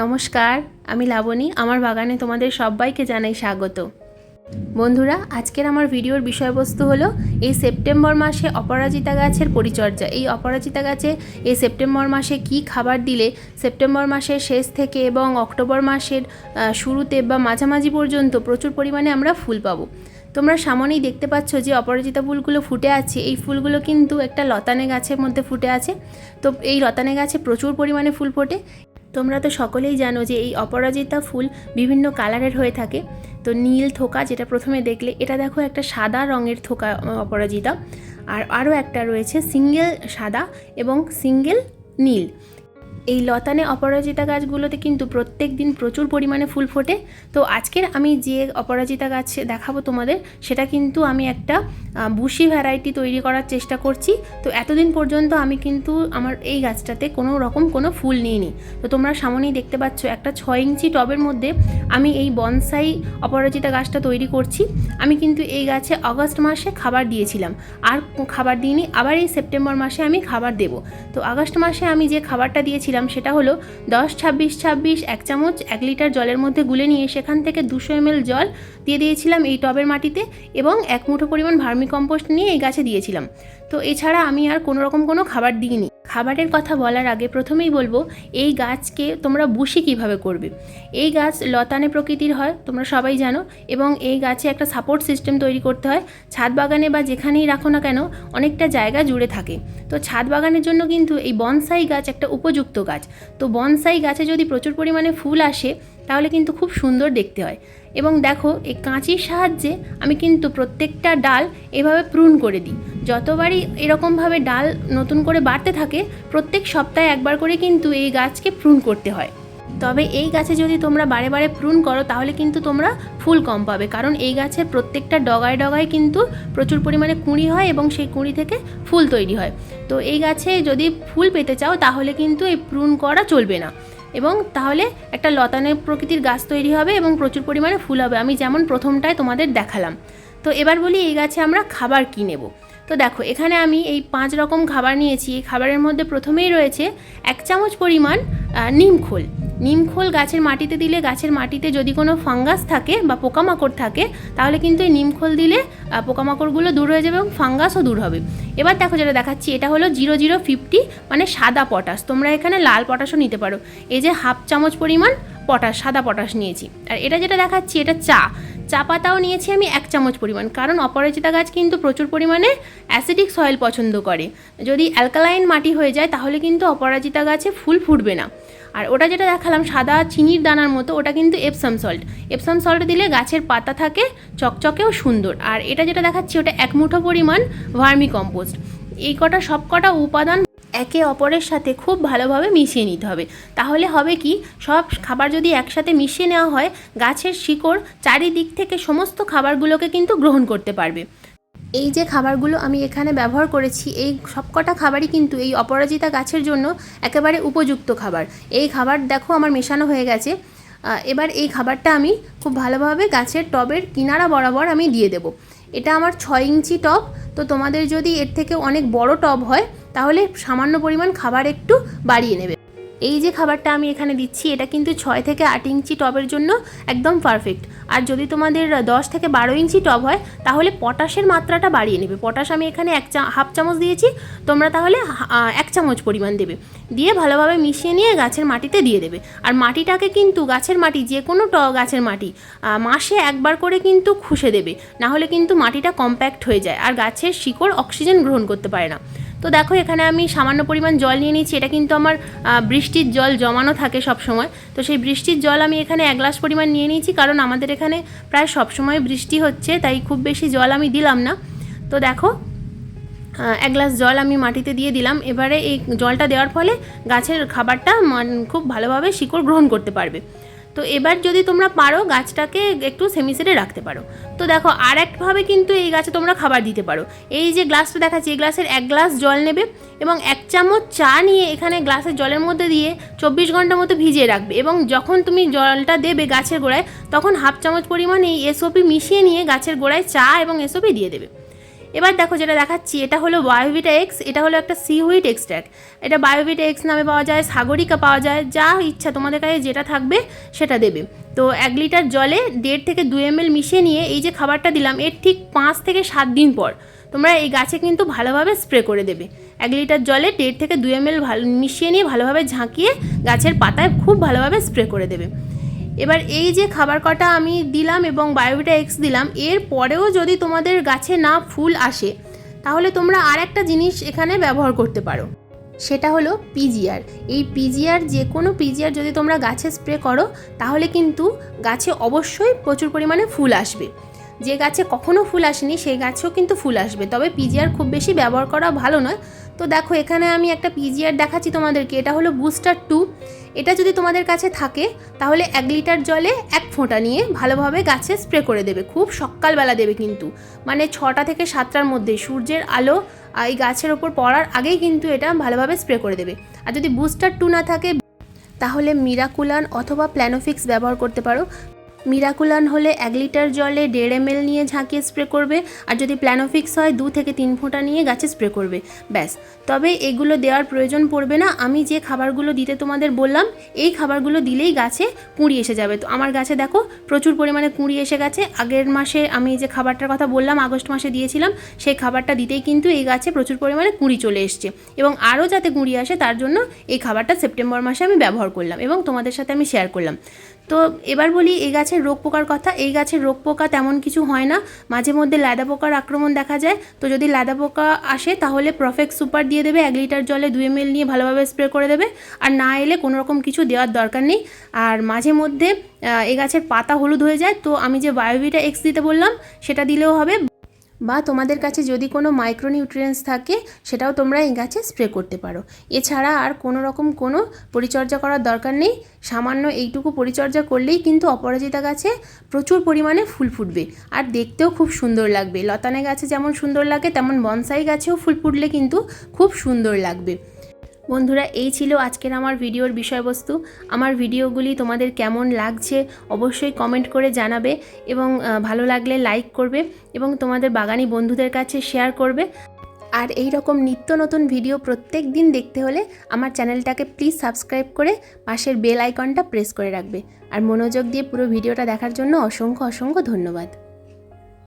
নমস্কার, আমি লাবণী, আমার বাগানে তোমাদের সবাইকে জানাই স্বাগত। বন্ধুরা, আজকের আমার ভিডিওর বিষয়বস্তু হলো, এই সেপ্টেম্বর মাসে অপরাজিতা গাছের পরিচর্যা। এই অপরাজিতা গাছে এই সেপ্টেম্বর মাসে কি খাবার দিলে, সেপ্টেম্বর মাসের শেষ থেকে এবং অক্টোবর মাসের শুরুতে বা মাঝামাঝি পর্যন্ত প্রচুর পরিমাণে আমরা ফুল পাবো। তোমরা সামনেই দেখতে পাচ্ছ যে অপরাজিতা ফুলগুলো ফুটে আছে। এই ফুলগুলো কিন্তু একটা লতানে গাছের মধ্যে ফুটে আছে। তো এই লতানে গাছে প্রচুর পরিমাণে ফুল ফোটে। তোমরা তো সকলেই জানো যে এই অপরাজিতা ফুল বিভিন্ন কালারের হয়ে থাকে। তো নীল থোকা যেটা প্রথমে দেখলে, এটা দেখো একটা সাদা রঙের থোকা অপরাজিতা। আর আরও একটা রয়েছে, সিঙ্গেল সাদা এবং সিঙ্গেল নীল। এই লতানে অপরাজিতা গাছগুলোতে কিন্তু প্রত্যেক দিন প্রচুর পরিমাণে ফুল ফোটে। তো আজকের আমি যে অপরাজিতা গাছ দেখাবো তোমাদের, সেটা কিন্তু আমি একটা বুশি ভ্যারাইটি তৈরি করার চেষ্টা করছি। তো এতদিন পর্যন্ত আমি কিন্তু আমার এই গাছটাতে কোনো রকম কোনো ফুল নিইনি। তো তোমরা সামনেই দেখতে পাচ্ছ একটা ছয় ইঞ্চি টবের মধ্যে আমি এই বনসাই অপরাজিতা গাছটা তৈরি করছি। আমি কিন্তু এই গাছে অগস্ট মাসে খাবার দিয়েছিলাম। আর খাবার দিইনি, আবার এই সেপ্টেম্বর মাসে আমি খাবার দেব। তো আগস্ট মাসে আমি যে খাবারটা দিয়েছিলাম সেটা হলো দশ, ছাব্বিশ ছাব্বিশ, এক চামচ, এক লিটার জলের মধ্যে গুলে নিয়ে সেখান থেকে দুশো এমএল জল দিয়ে দিয়েছিলাম এই টবের মাটিতে এবং এক মুঠো পরিমাণ ভার্মি কম্পোস্ট নিয়ে এই গাছে দিয়েছিলাম। তো এছাড়া আমি আর কোনো রকম কোনো খাবার দিইনি। খাবারের কথা বলার আগে প্রথমেই বলব, এই গাছকে তোমরা বুশি কীভাবে করবে? এই গাছ লতানে প্রকৃতির হয়, তোমরা সবাই জানো, এবং এই গাছে একটা সাপোর্ট সিস্টেম তৈরি করতে হয়। ছাদ বাগানে বা যেখানেই রাখো না কেন, অনেকটা জায়গা জুড়ে থাকে। তো ছাদ বাগানের জন্য কিন্তু এই বনসাই গাছ একটা উপযুক্ত গাছ। তো বনসাই গাছে যদি প্রচুর পরিমাণে ফুল আসে, তাহলে কিন্তু খুব সুন্দর দেখতে হয়। এবং দেখো, এই কাঁচির সাহায্যে আমি কিন্তু প্রত্যেকটা ডাল এভাবে প্রুন করে দিই। যতবারই এরকমভাবে ডাল নতুন করে বাড়তে থাকে, প্রত্যেক সপ্তাহে একবার করে কিন্তু এই গাছকে প্রুন করতে হয়। তবে এই গাছে যদি তোমরা বারে বারে প্রুন করো, তাহলে কিন্তু তোমরা ফুল কম পাবে। কারণ এই গাছের প্রত্যেকটা ডগায় ডগায় কিন্তু প্রচুর পরিমাণে কুঁড়ি হয় এবং সেই কুঁড়ি থেকে ফুল তৈরি হয়। তো এই গাছে যদি ফুল পেতে চাও, তাহলে কিন্তু এই প্রুন করা চলবে না। এবং তাহলে একটা লতানে প্রকৃতির গাছ তৈরি হবে এবং প্রচুর পরিমাণে ফুল হবে। আমি যেমন প্রথমটায় তোমাদের দেখালাম। তো এবার বলি, এই গাছে আমরা খাবার কী নেব? তো দেখো, এখানে আমি এই পাঁচ রকম খাবার নিয়েছি। এই খাবারের মধ্যে প্রথমেই রয়েছে এক চামচ পরিমাণ নিমখোল নিমখোল গাছের মাটিতে দিলে গাছের মাটিতে যদি কোনো ফাঙ্গাস থাকে বা পোকামাকড় থাকে, তাহলে কিন্তু এই নিমখোল দিলে পোকামাকড়গুলো দূর হয়ে যাবে এবং ফাঙ্গাসও দূর হবে। এবার দেখো যেটা দেখাচ্ছি, এটা হলো জিরো জিরো ফিফটি মানে সাদা পটাশ। তোমরা এখানে লাল পটাশও নিতে পারো। এই যে হাফ চামচ পরিমাণ পটাশ, সাদা পটাশ নিয়েছি। আর এটা যেটা দেখাচ্ছি, এটা চা। চা পাতাও নিয়েছি আমি এক চামচ পরিমাণ, কারণ অপরাজিতা গাছ কিন্তু প্রচুর পরিমাণে অ্যাসিডিক সয়েল পছন্দ করে। যদি অ্যালকালাইন মাটি হয়ে যায়, তাহলে কিন্তু অপরাজিতা গাছে ফুল ফুটবে না। আর ওটা যেটা দেখালাম, সাদা চিনির দানার মতো, ওটা কিন্তু এপসাম সল্ট এপসাম সল্ট দিলে গাছের পাতা থাকে, চকচকেও সুন্দর। আর এটা যেটা দেখাচ্ছি, ওটা এক মুঠো পরিমাণ ভার্মি কম্পোস্ট। এই কটা, সব কটা উপাদান একে অপরের সাথে খুব ভালোভাবে মিশিয়ে নিতে হবে। তাহলে হবে কি, সব খাবার যদি একসাথে মিশিয়ে নেওয়া হয়, গাছের শিকড় চারিদিক থেকে সমস্ত খাবারগুলোকে কিন্তু গ্রহণ করতে পারবে। এই যে খাবারগুলো আমি এখানে ব্যবহার করেছি, এই সবকটা খাবারই কিন্তু এই অপরাজিতা গাছের জন্য একেবারে উপযুক্ত খাবার। এই খাবার দেখো আমার মেশানো হয়ে গেছে। এবার এই খাবারটা আমি খুব ভালোভাবে গাছের টবের কিনারা বরাবর আমি দিয়ে দেবো। এটা আমার ছয় ইঞ্চি টব, তো তোমাদের যদি এর থেকে অনেক বড় টব হয়, তাহলে সামান্য পরিমাণ খাবার একটু বাড়িয়ে নেবে। এই যে খাবারটা আমি এখানে দিচ্ছি, এটা কিন্তু ছয় থেকে আট ইঞ্চি টবের জন্য একদম পারফেক্ট আর যদি তোমাদের দশ থেকে বারো ইঞ্চি টব হয়, তাহলে পটাশের মাত্রাটা বাড়িয়ে নেবে। পটাশ আমি এখানে এক চা, হাফ চামচ দিয়েছি, তোমরা তাহলে এক চামচ পরিমাণ দেবে। দিয়ে ভালোভাবে মিশিয়ে নিয়ে গাছের মাটিতে দিয়ে দেবে। আর মাটিটাকে কিন্তু গাছের মাটি, যে কোনো ট, গাছের মাটি মাসে একবার করে কিন্তু খুশে দেবে। না হলে কিন্তু মাটিটা কম্প্যাক্ট হয়ে যায়, আর গাছের শিকড় অক্সিজেন গ্রহণ করতে পারে না। তো দেখো, এখানে আমি সামান্য পরিমাণ জল নিয়ে নিচ্ছি। এটা কিন্তু আমার বৃষ্টির জল জমানো থাকে সব সময় তো সেই বৃষ্টির জল আমি এখানে এক গ্লাস পরিমাণ নিয়ে নিয়েছি, কারণ আমাদের এখানে প্রায় সব সময় বৃষ্টি হচ্ছে, তাই খুব বেশি জল আমি দিলাম না। তো দেখো এক গ্লাস জল আমি মাটিতে দিয়ে দিলাম। এবারে এই জলটা দেওয়ার ফলে গাছের খাবারটা খুব ভালোভাবে শিকড় গ্রহণ করতে পারবে। তো এবার যদি তোমরা পারো, গাছটাকে একটু সেমিসেটে রাখতে পারো। তো দেখো আর একভাবে কিন্তু এই গাছে তোমরা খাবার দিতে পারো। এই যে গ্লাসটা দেখাচ্ছি, এই গ্লাসের এক গ্লাস জল নেবে এবং এক চামচ চা নিয়ে এখানে গ্লাসের জলের মধ্যে দিয়ে চব্বিশ ঘণ্টা মতো ভিজিয়ে রাখবে এবং যখন তুমি জলটা দেবে গাছের গোড়ায়, তখন হাফ চামচ পরিমাণ এই এসওপি মিশিয়ে নিয়ে গাছের গোড়ায় চা এবং এসওপি দিয়ে দেবে। এবার দেখো যেটা দেখাচ্ছি, এটা হলো বায়োভিটা এক্স এটা হলো একটা সিউইড এক্সট্র্যাক্ট এটা বায়োভিটা এক্স নামে পাওয়া যায়, সাগরিকা পাওয়া যায়, যা ইচ্ছা তোমাদের কাছে যেটা থাকবে সেটা দেবে। তো এক লিটার জলে দেড় থেকে দু এম মিশিয়ে নিয়ে এই যে খাবারটা দিলাম, এর ঠিক পাঁচ থেকে সাত দিন পর তোমরা এই গাছে কিন্তু ভালোভাবে স্প্রে করে দেবে। এক লিটার জলে দেড় থেকে দু এম ভালো মিশিয়ে নিয়ে ভালোভাবে ঝাঁকিয়ে গাছের পাতায় খুব ভালোভাবে স্প্রে করে দেবে। এবার এই যে খাবার কটা আমি দিলাম এবং বায়োভিটা এক্স দিলাম, এর পরেও যদি তোমাদের গাছে না ফুল আসে, তাহলে তোমরা আর একটা জিনিস এখানে ব্যবহার করতে পারো। সেটা হলো পিজিআর। এই পিজিআর যে কোনো পিজিআর যদি তোমরা গাছে স্প্রে করো, তাহলে কিন্তু গাছে অবশ্যই প্রচুর পরিমাণে ফুল আসবে। যে গাছে কখনো ফুল আসেনি, সেই গাছেও কিন্তু ফুল আসবে। তবে পিজিআর খুব বেশি ব্যবহার করা ভালো নয়। তো দেখো, এখানে আমি একটা পিজিআর দেখাচ্ছি তোমাদেরকে। এটা হলো বুস্টার টু এটা যদি তোমাদের কাছে থাকে, তাহলে এক লিটার জলে এক ফোঁটা নিয়ে ভালোভাবে গাছে স্প্রে করে দেবে। খুব সকালবেলা দেবে কিন্তু। মানে ছটা থেকে সাতটার মধ্যে সূর্যের আলো এই গাছের ওপর পড়ার আগেই কিন্তু এটা ভালোভাবে স্প্রে করে দেবে। আর যদি বুস্টার টু না থাকে, তাহলে মিরাকুলান অথবা প্ল্যানোফিক্স ব্যবহার করতে পারো। মিরাকুলান হলে এক লিটার জলে দেড় এম নিয়ে ঝাঁকিয়ে স্প্রে করবে, আর যদি প্ল্যানোফিক্স হয়, দু থেকে তিন ফোঁটা নিয়ে গাছে স্প্রে করবে। ব্যাস। তবে এগুলো দেওয়ার প্রয়োজন পড়বে না। আমি যে খাবারগুলো দিতে তোমাদের বললাম, এই খাবারগুলো দিলেই গাছে কুঁড়ি এসে যাবে। তো আমার গাছে দেখো, প্রচুর পরিমাণে কুঁড়ি এসে গেছে। আগের মাসে আমি যে খাবারটার কথা বললাম, আগস্ট মাসে দিয়েছিলাম, সেই খাবারটা দিতেই কিন্তু এই গাছে প্রচুর পরিমাণে কুঁড়ি চলে এসছে। এবং আরও যাতে কুঁড়ি আসে, তার জন্য এই খাবারটা সেপ্টেম্বর মাসে আমি ব্যবহার করলাম এবং তোমাদের সাথে আমি শেয়ার করলাম। তো এবার বলি, এই গাছের রোগ পোকার কথা। এই গাছের রোগ পোকা তেমন কিছু হয় না। মাঝে মধ্যে লাদা পোকার আক্রমণ দেখা যায়। তো যদি লাদা পোকা আসে, তাহলে প্রফেক্ট সুপার দিয়ে দেবে। এক লিটার জলে দুই এম নিয়ে ভালোভাবে স্প্রে করে দেবে। আর না এলে কোনো রকম কিছু দেওয়ার দরকার নেই। আর মাঝে মধ্যে এই গাছের পাতা হলুদ হয়ে যায়। তো আমি যে বায়োভিটা এক্স দিতে বললাম, সেটা দিলেও হবে। বা তোমাদের কাছে যদি কোনো মাইক্রোনিউট্রিয়েন্টস থাকে, সেটাও তোমরা এই গাছে স্প্রে করতে পারো। এছাড়া আর কোনো রকম কোনো পরিচর্যা করার দরকার নেই। সামান্য এইটুকু পরিচর্যা করলেই কিন্তু অপরাজিতা গাছে প্রচুর পরিমাণে ফুল ফুটবে। আর দেখতেও খুব সুন্দর লাগবে। লতানে গাছে যেমন সুন্দর লাগে, তেমন বনসাই গাছেও ফুল ফুটলে কিন্তু খুব সুন্দর লাগবে। বন্ধুরা, এই ছিল আজকের আমার ভিডিওর বিষয়বস্তু। আমার ভিডিওগুলি তোমাদের কেমন লাগছে অবশ্যই কমেন্ট করে জানাবে এবং ভালো লাগলে লাইক করবে এবং তোমাদের বাগানি বন্ধুদের কাছে শেয়ার করবে। আর এই রকম নিত্য নতুন ভিডিও প্রত্যেক দিন দেখতে হলে আমার চ্যানেলটাকে প্লিজ সাবস্ক্রাইব করে পাশের বেল আইকনটা প্রেস করে রাখবে। আর মনোযোগ দিয়ে পুরো ভিডিওটা দেখার জন্য অসংখ্য অসংখ্য ধন্যবাদ।